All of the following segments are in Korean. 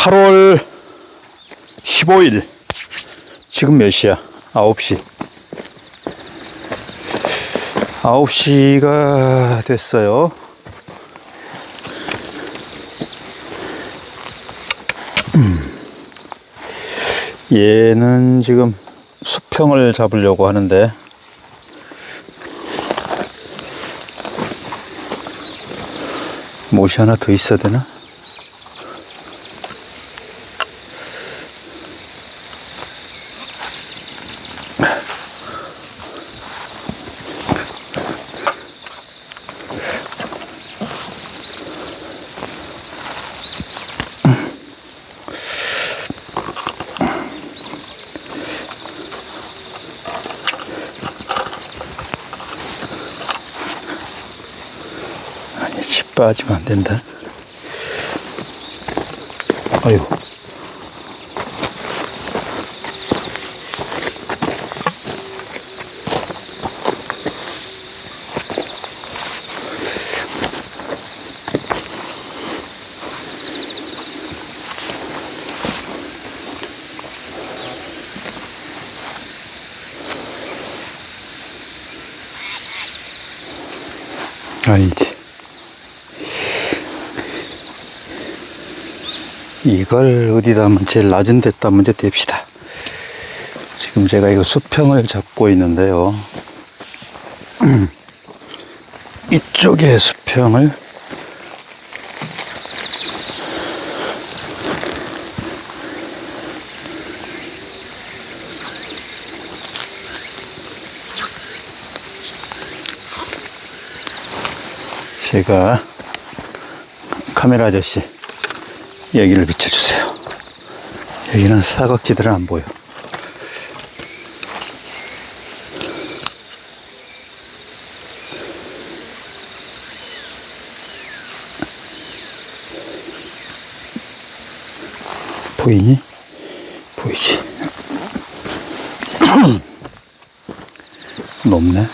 8월 15일 지금 몇 시야? 9시 9시가 됐어요 음. 얘는 지금 수평을 잡으려고 하는데 못이 하나 더 있어야 되나? 빠지면 안 된다. 아유. 아니지. 이걸 어디다 하면 제일 낮은 데다 먼저 댑시다. 지금 제가 이거 수평을 잡고 있는데요. 이쪽에 수평을 제가 카메라 아저씨 여기를 비춰주세요. 여기는 사각지대를 안 보여. 보이니? 보이지? 높네.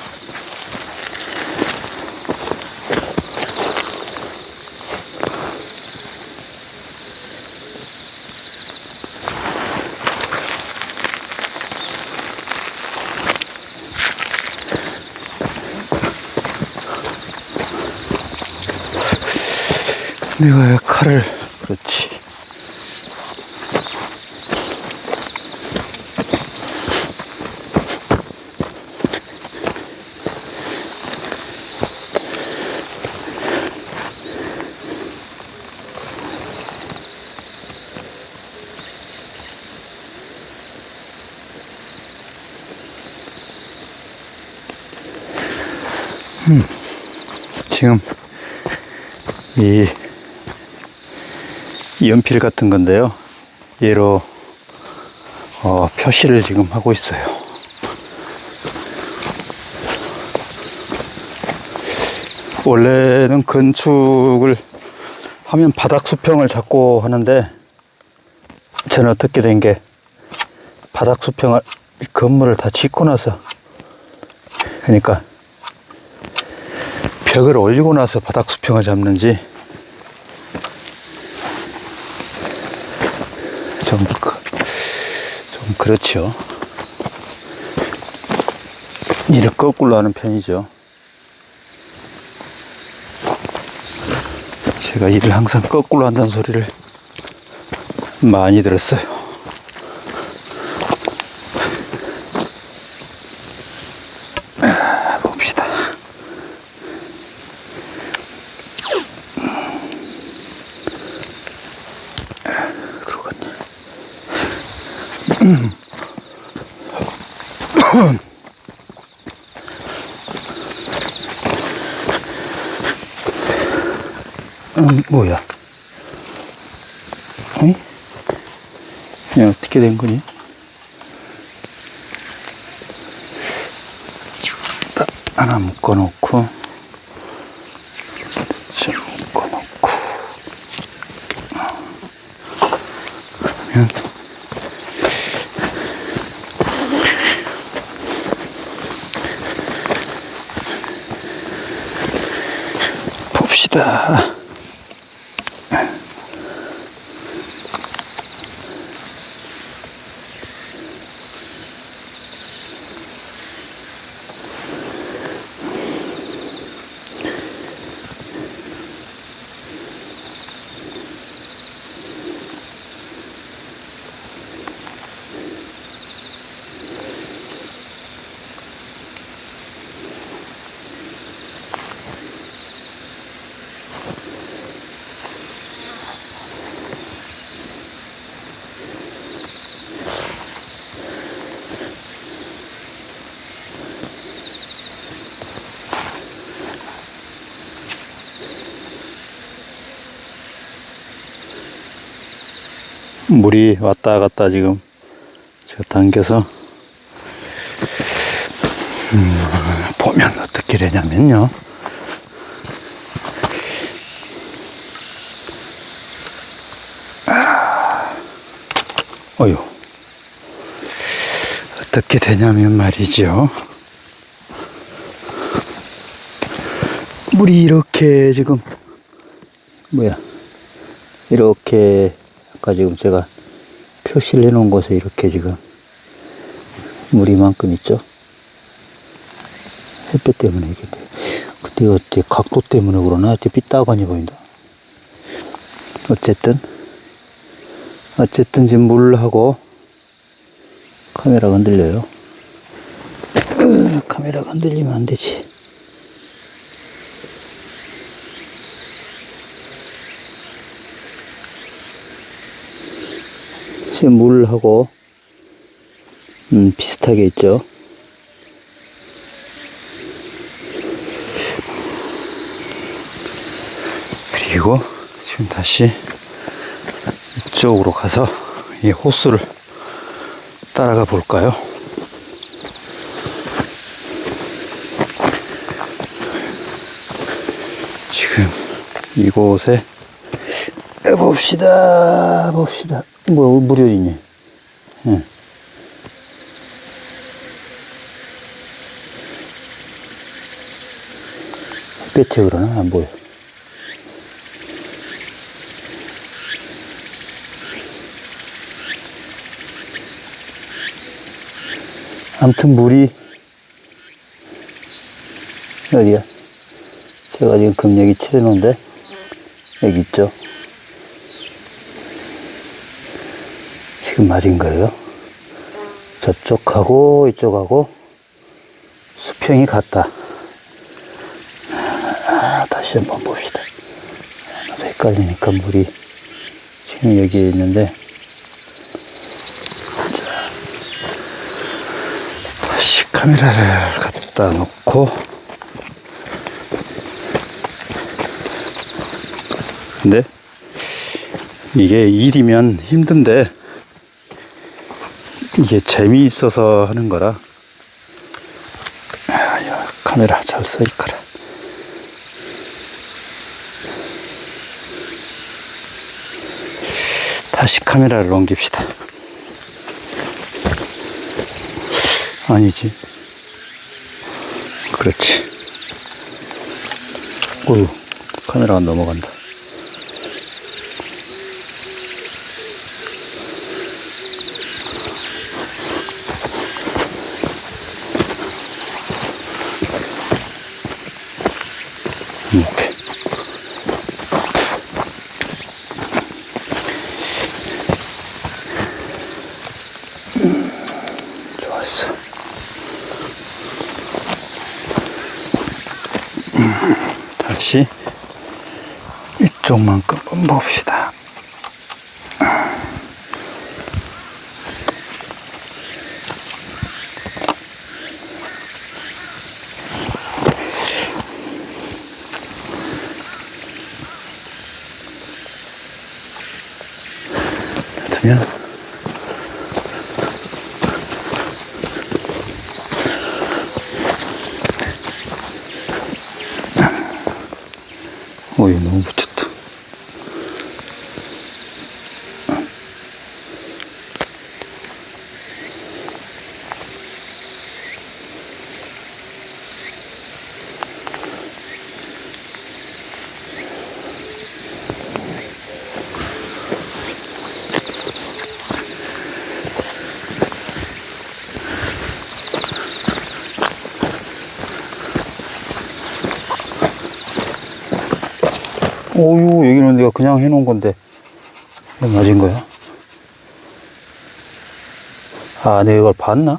내가 왜 칼을. 그렇지. 음, 지금 이 연필 같은 건데요. 얘로 어, 표시를 지금 하고 있어요. 원래는 건축을 하면 바닥 수평을 잡고 하는데 저는 어떻게 된 게 바닥 수평을 건물을 다 짓고 나서 그러니까 벽을 올리고 나서 바닥 수평을 잡는지 좀, 그- 좀 그렇죠. 일을 거꾸로 하는 편이죠. 제가 일을 항상 거꾸로 한다는 소리를 많이 들었어요. 아, 봅시다. 그러겠네. 음, 뭐야? 응? 그냥 어떻게 된 거니? 딱 하나 묶어놓고, 좀 묶어놓고, 그러면, 봅시다. 물이 왔다 갔다 지금 제가 당겨서 음, 보면 어떻게 되냐면요. 아, 어휴. 어떻게 되냐면 말이죠. 물이 이렇게 지금 뭐야 이렇게 아까 지금 제가 표시를 해놓은 곳에 이렇게 지금 물이 만큼 있죠. 햇볕 때문에 이게 돼. 근데 어때 각도 때문에 그러나 어때 삐딱하니 보인다. 어쨌든 어쨌든 지금 물하고 카메라가 흔들려요. 으, 카메라가 흔들리면 안 되지. 지금 물하고 음, 비슷하게 있죠. 그리고 지금 다시 이쪽으로 가서 이 호수를 따라가 볼까요? 지금 이곳에 봅시다, 봅시다. 뭐, 어디니? 예. 햇볕에 그러나? 안 보여. 아무튼 물이 어디야? 제가 지금 금력이 칠해놓은데 여기 있죠? 지금 맞은 거예요. 저쪽하고 이쪽하고 수평이 같다. 아, 다시 한번 봅시다. 헷갈리니까 물이 지금 여기에 있는데 다시 카메라를 갖다 놓고 근데 이게 일이면 힘든데 이게 재미있어서 하는 거라. 아, 야, 카메라 잘 써있거라. 다시 카메라를 옮깁시다. 아니지. 그렇지. 어휴 카메라가 넘어간다 다시 이쪽만큼 봅시다. 그러면 어이 너무 붙였다 오유 여기는 내가 그냥 해놓은 건데 맞은 거야? 아 내가 이걸 봤나?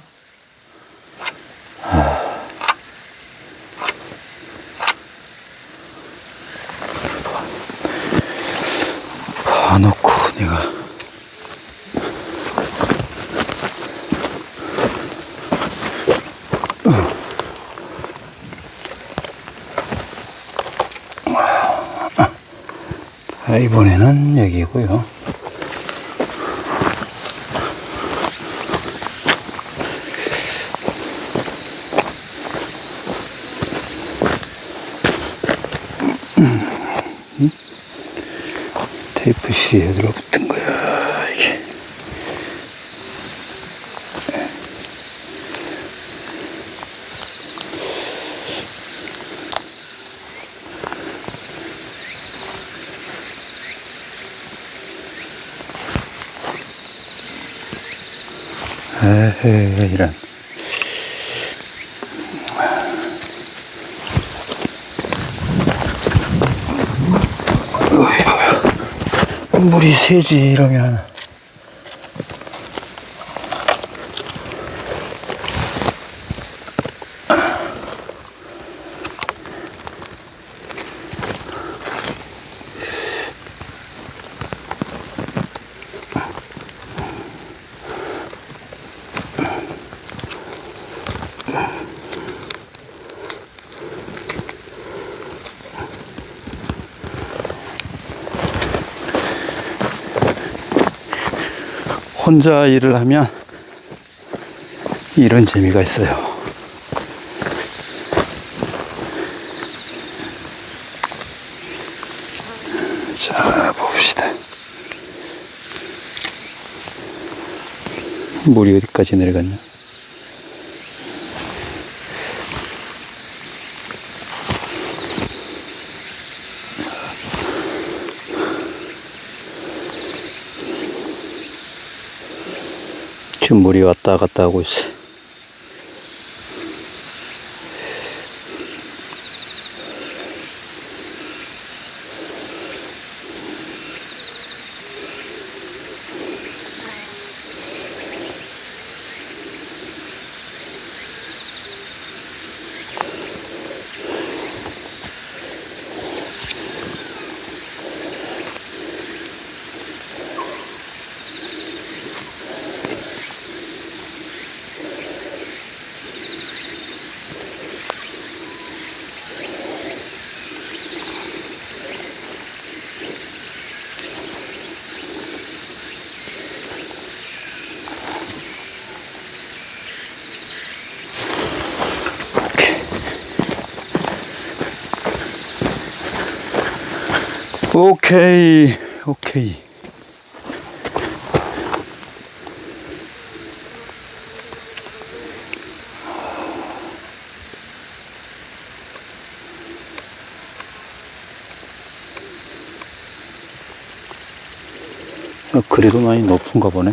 아, 이번에는 여기고요. 음. 음. 테이프 시에 들어. 에헤, 이런. 물이 새지, 이러면. 혼자 일을 하면 이런 재미가 있어요. 자, 봅시다. 물이 어디까지 내려갔냐? 물이 왔다 갔다 하고 있어. 오케이, 오케이. 어, 그래도 많이 높은가 보네.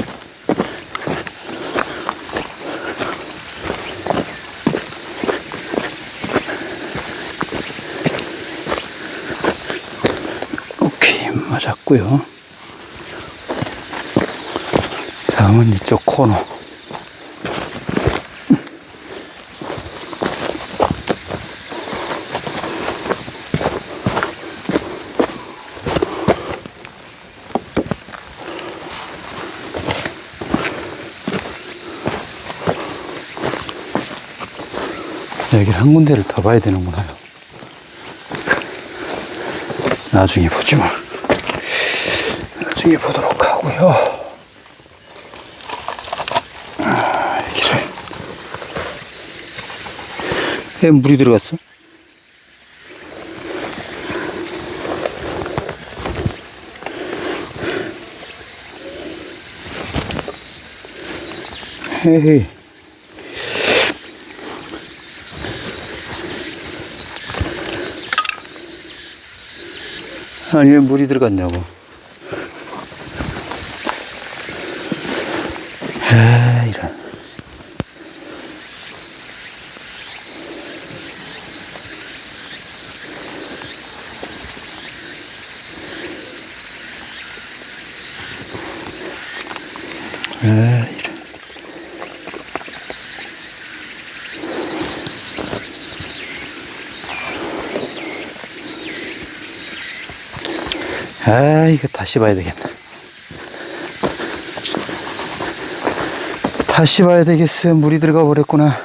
오케이, 맞았고요. 다음은 이쪽 코너. 여기를 한 군데를 더 봐야 되는구나요. 나중에 보지 뭐. 나중에 보도록 하고요. 아, 여기를. 왜 물이 들어갔어? 헤이. 아니, 왜 물이 들어갔냐고. 아, 이거 다시 봐야 되겠네. 다시 봐야 되겠어요. 물이 들어가 버렸구나.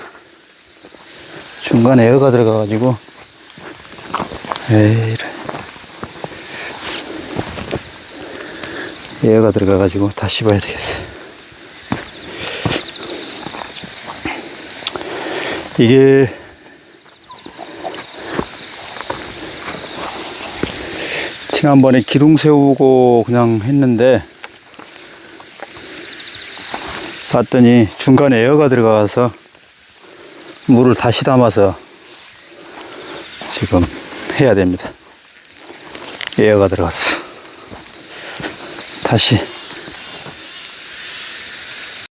중간에 에어가 들어가가지고. 에이, 에어가 들어가가지고 다시 봐야 되겠어요. 이게 지난번에 기둥 세우고 그냥 했는데 봤더니 중간에 에어가 들어가서 물을 다시 담아서 지금 해야 됩니다. 에어가 들어갔어. 다시